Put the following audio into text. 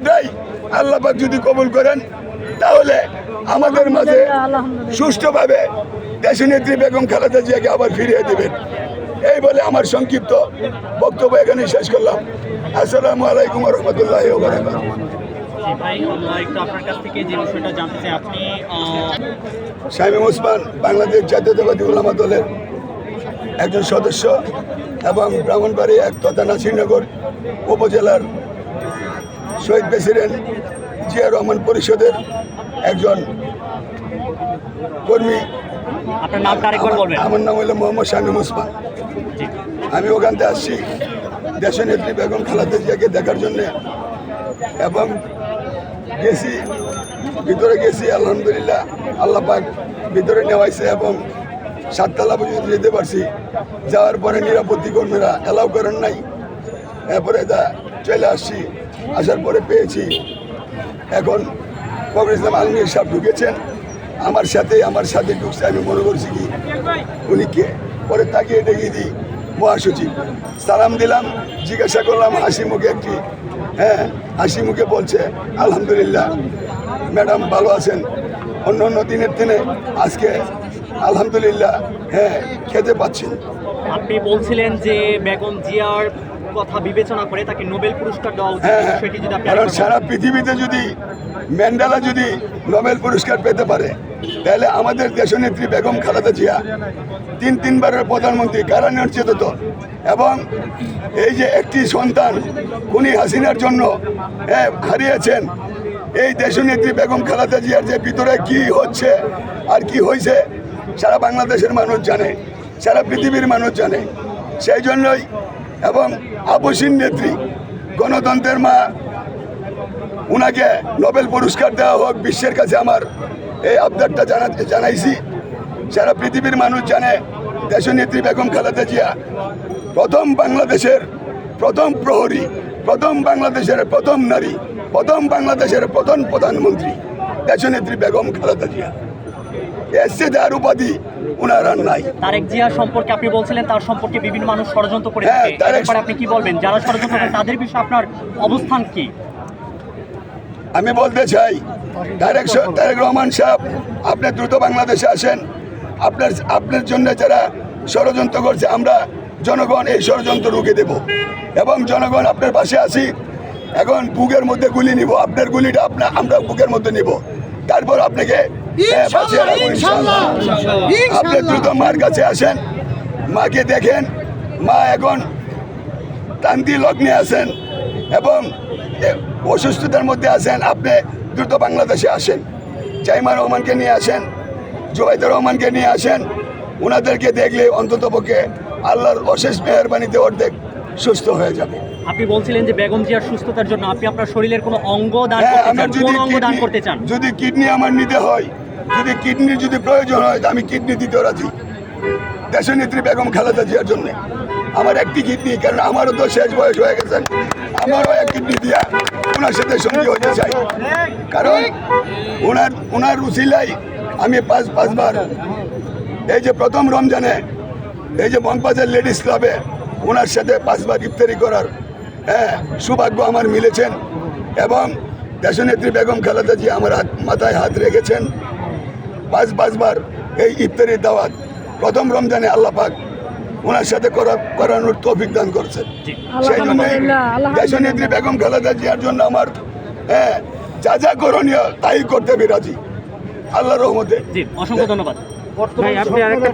দোয়াটাই আল্লাপাক যদি কবুল করেন তাহলে আমাদের মাঝে সুষ্ঠুভাবে দেশনেত্রী বেগম খালেদা জিয়াকে আবার ফিরিয়ে দেবেন। এই বলে আমার সংক্ষিপ্ত বক্তব্য এখানে শেষ করলাম। আসসালামু আলাইকুম রহমতুল্লাহ শামীম ওসমান বাংলাদেশ জাতীয়তাবাদী উলামা দলের একজন সদস্য এবং ব্রাহ্মণবাড়ি এক তথা নাসিরনগর উপজেলার শহীদ প্রেসিডেন্ট জিয়া রহমান পরিষদের একজন কর্মী। আমার নাম হলো মোহাম্মদ শামীম ওসমান। আমি ওখান থেকে আসছি দেশনেত্রী বেগম খালেদা জিয়াকে দেখার জন্যে এবং গেছি ভিতরে গেছি আলহামদুলিল্লাহ আল্লাহ পাক ভিতরে নেওয়াইছে এবং সাততলা পর্যন্ত যেতে পারছি। যাওয়ার পরে নিরাপত্তি কর্মীরা অ্যালাউ করেন নাই। এরপরে দা চলে আসছি। আসার পরে পেয়েছি। এখন ফখর ইসলাম আলমগীর সাহেব ঢুকেছেন। আমার সাথে আমার সাথে ঢুকছে, আমি মনে করছি কি, উনি কে? পরে তাকিয়ে দেখিয়ে দিই মহাসচিব। সালাম দিলাম, জিজ্ঞাসা করলাম, হাসি মুখে একটি হ্যাঁ হাসি মুখে বলছে, আলহামদুলিল্লাহ, ম্যাডাম ভালো আছেন। অন্য অন্য দিনের দিনে আজকে আলহামদুলিল্লাহ হ্যাঁ খেতে পাচ্ছেন আপনি বলছিলেন যে বেগম জিয়ার কথা বিবেচনা করে তাকে নোবেল পুরস্কার দেওয়া উচিত হ্যাঁ সেটি যদি কারণ সারা পৃথিবীতে যদি ম্যান্ডেলা যদি নোবেল পুরস্কার পেতে পারে তাহলে আমাদের দেশনেত্রী বেগম খালেদা জিয়া তিন তিনবারের প্রধানমন্ত্রী কারা নির্যাতিত এবং এই যে একটি সন্তান খুনি হাসিনার জন্য হ্যাঁ, হারিয়েছেন এই দেশনেত্রী বেগম খালেদা জিয়ার যে ভিতরে কি হচ্ছে আর কি হয়েছে সারা বাংলাদেশের মানুষ জানে সারা পৃথিবীর মানুষ জানে। সেই জন্যই এবং আপসীন নেত্রী, গণতন্ত্রের মা, উনাকে নোবেল পুরস্কার দেওয়া হোক, বিশ্বের কাছে আমার এই আবদারটা জানা, জানাইছি। সারা পৃথিবীর মানুষ জানে, দেশনেত্রী বেগম খালেদা জিয়া প্রথম বাংলাদেশের প্রথম প্রহরী, প্রথম বাংলাদেশের প্রথম নারী, প্রথম বাংলাদেশের প্রথম প্রধানমন্ত্রী, দেশনেত্রী বেগম খালেদা জিয়া। উপাধি উনার আর নাই। তারেক জিয়া সম্পর্কে আপনি বলছিলেন তার সম্পর্কে বিভিন্ন মানুষ ষড়যন্ত্র করে হ্যাঁ, তারেক- আপনি কি বলবেন? যারা ষড়যন্ত্র করেন তাদের বিষয়ে আপনার অবস্থান কি? আমি বলতে চাই তারেক তারেক রহমান সাহেব আপনি দ্রুত বাংলাদেশে আসেন। আপনার আপনার জন্য যারা ষড়যন্ত্র করছে আমরা জনগণ এই ষড়যন্ত্র রুখে দেব। এবং জনগণ আপনার পাশে আসি এখন বুকের মধ্যে গুলি নিব। আপনার গুলিটা আপনার আমরা বুকের মধ্যে নিব। তারপর আপনাকে। আপনি দ্রুত মার কাছে আসেন। মাকে দেখেন। মা এখন ক্লান্তি লগ্নে আছেন এবং অসুস্থতার মধ্যে আছেন। আপনি দ্রুত বাংলাদেশে আসেন। জাইমা রহমানকে নিয়ে আসেন। জুবাইদুর রহমানকে নিয়ে আসেন। ওনাদেরকে দেখলে অন্তত পক্ষে আল্লাহর অশেষ মেহরবানিতে অর্ধেক। সুস্থ হয়ে যাবে। আপনি বলছিলেন যে বেগম জিয়ার সুস্থতার জন্য আপনি আপনার শরীরের কোনো অঙ্গ দান হ্যাঁ করতে চান যদি কোন অঙ্গ দান করতে চান? যদি কিডনি আমার নিতে হয় যদি কিডনির যদি প্রয়োজন হয় আমি কিডনি দিতে রাজি। দেশের নেত্রী বেগম খালেদা জিয়ার জন্য। আমার একটি কিডনি কারণ আমারও তো শেষ বয়স হয়ে গেছে। আমারও এক কিডনি দিয়া ওনার সাথে সঙ্গী হতে চাই। কারণ ওনার ওনার রুচিলাই আমি পাঁচ পাঁচবার এই যে প্রথম রমজানে এই যে মংবাজার লেডিস ক্লাবে ওনার সাথে পাঁচবার ইফতারি করার হ্যাঁ সৌভাগ্য আমার মিলেছেন এবং দেশনেত্রী বেগম খালেদা জি আমার হাত মাথায় হাত রেখেছেন। পাঁচ পাঁচবার এই ইফতারির দাওয়াত প্রথম রমজানে আল্লাহ পাক ওনার সাথে করা- করানোর তৌফিক দান করছেন। সেই জন্য দেশনেত্রী বেগম খালেদা জিয়ার জন্য আমার হ্যাঁ যা যা করণীয় তাই করতে বিরাজি আল্লাহ রহমতে। অসংখ্য ধন্যবাদ। ভাই আপনি আরেকটা